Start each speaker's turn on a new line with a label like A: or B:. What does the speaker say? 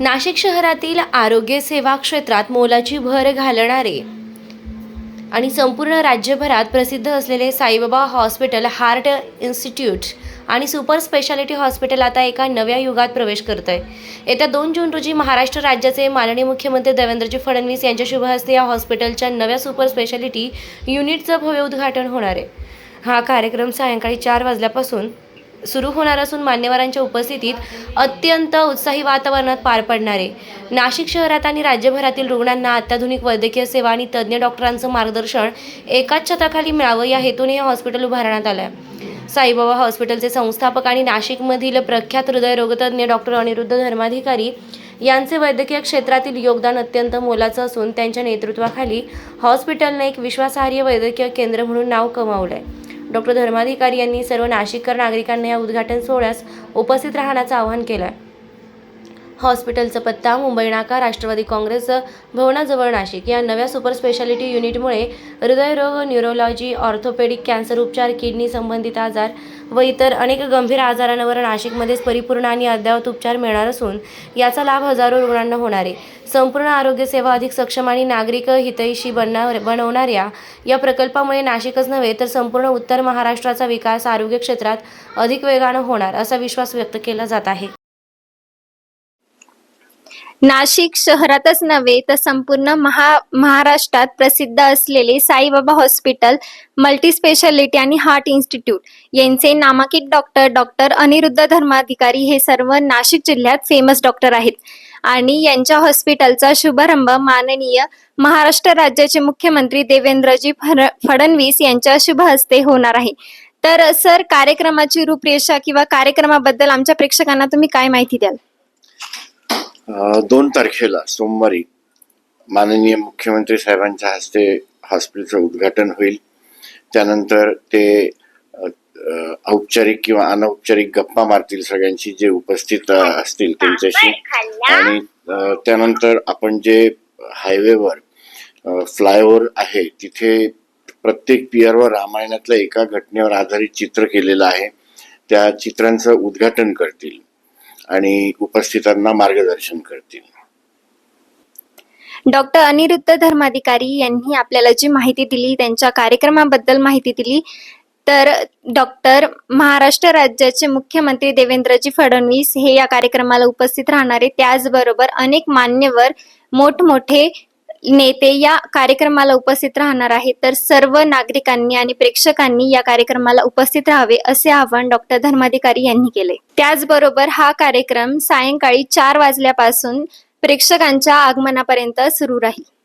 A: नाशिक शहरातील आरोग्य सेवा क्षेत्रात मोलाची भर घालणारे आणि संपूर्ण राज्यभरात प्रसिद्ध असलेले साईबाबा हॉस्पिटल हार्ट इन्स्टिट्यूट आणि सुपर स्पेशालिटी हॉस्पिटल आता एका नव्या युगात प्रवेश करत आहे येत्या दोन जून रोजी महाराष्ट्र राज्याचे माननीय मुख्यमंत्री देवेंद्रजी फडणवीस यांच्या शुभहस्ते या हॉस्पिटलच्या नव्या सुपर स्पेशालिटी युनिटचं भव्य उद्घाटन होणार आहे. हा कार्यक्रम सायंकाळी चार वाजल्यापासून सुरू होणार असून मान्यवरांच्या उपस्थितीत अत्यंत उत्साही वातावरणात पार पडणार. आहे नाशिक शहरात आणि राज्यभरातील रुग्णांना अत्याधुनिक वैद्यकीय सेवा आणि तज्ज्ञ डॉक्टरांचं मार्गदर्शन एकाच छताखाली मिळावं या हेतूने हे हॉस्पिटल उभारण्यात आलं आहे. साईबाबा हॉस्पिटलचे संस्थापक आणि नाशिकमधील प्रख्यात हृदयरोगतज्ञ डॉक्टर अनिरुद्ध धर्माधिकारी यांचे वैद्यकीय क्षेत्रातील योगदान अत्यंत मोलाचं असून त्यांच्या नेतृत्वाखाली हॉस्पिटलने एक विश्वासार्ह वैद्यकीय केंद्र म्हणून नाव कमावलं आहे डॉक्टर धर्माधिकारी यांनी सर्व नाशिककर नागरिकांना या उद्घाटन सोहळ्यास उपस्थित राहण्याचं आवाहन केलं आहे हॉस्पिटलचा पत्ता मुंबई नाका राष्ट्रवादी काँग्रेस भवनाजवळ नाशिक. या नव्या सुपर स्पेशालिटी युनिटमुळे हृदयरोग न्यूरोलॉजी ऑर्थोपेडिक कॅन्सर उपचार किडनी संबंधित आजार व इतर अनेक गंभीर आजारांवर नाशिकमध्येच परिपूर्ण आणि अद्ययावत उपचार मिळणार असून याचा लाभ हजारो रुग्णांना होणार आहे. संपूर्ण आरोग्य सेवा अधिक सक्षम आणि नागरिक हितैषी बनणार बनवणाऱ्या या प्रकल्पामुळे नाशिकच नव्हे तर संपूर्ण उत्तर महाराष्ट्राचा विकास आरोग्य क्षेत्रात अधिक वेगानं होणार असा विश्वास व्यक्त केला जात आहे.
B: नाशिक शहरातच नव्हे तर संपूर्ण महा महाराष्ट्रात प्रसिद्ध असलेले साईबाबा हॉस्पिटल मल्टी स्पेशालिटी आणि हार्ट इन्स्टिट्यूट यांचे नामांकित डॉक्टर डॉक्टर अनिरुद्ध धर्माधिकारी हे सर्व नाशिक जिल्ह्यात फेमस डॉक्टर आहेत. आणि यांच्या हॉस्पिटलचा शुभारंभ माननीय महाराष्ट्र राज्याचे मुख्यमंत्री देवेंद्रजी फडणवीस यांच्या शुभ हस्ते होणार आहे. तर सर कार्यक्रमाची रूपरेषा किंवा कार्यक्रमाबद्दल आमच्या प्रेक्षकांना तुम्ही काय माहिती द्याल?
C: दोन तारखेला सोमवारी माननीय मुख्यमंत्री साहेबांच्या हस्ते हॉस्पिटलचं उद्घाटन होईल. त्यानंतर ते औपचारिक किंवा अनौपचारिक गप्पा मारतील सगळ्यांशी जे उपस्थित असतील त्यांच्याशी. आणि त्यानंतर आपण जे हायवेवर फ्लायओव्हर आहे तिथे प्रत्येक पियरवर रामायणातल्या एका घटनेवर आधारित चित्र केलेलं आहे. त्या चित्रांचं उद्घाटन करतील. आणि उपस्थितांना मार्गदर्शन करतील.
B: डॉक्टर अनिरुद्ध धर्माधिकारी यांनी आपल्याला जी माहिती दिली त्यांच्या कार्यक्रमाबद्दल माहिती दिली तर डॉक्टर महाराष्ट्र राज्याचे मुख्यमंत्री देवेंद्रजी फडणवीस हे या कार्यक्रमाला उपस्थित राहणारे. त्याचबरोबर अनेक मान्यवर मोठमोठे नेते या कार्यक्रमाला उपस्थित राहणार आहेत. तर सर्व नागरिकांनी आणि प्रेक्षकांनी या कार्यक्रमाला उपस्थित राहावे असे आवाहन डॉक्टर धर्माधिकारी यांनी केले. त्याचबरोबर हा कार्यक्रम सायंकाळी चार वाजल्यापासून प्रेक्षकांच्या आगमनापर्यंत सुरू राहील.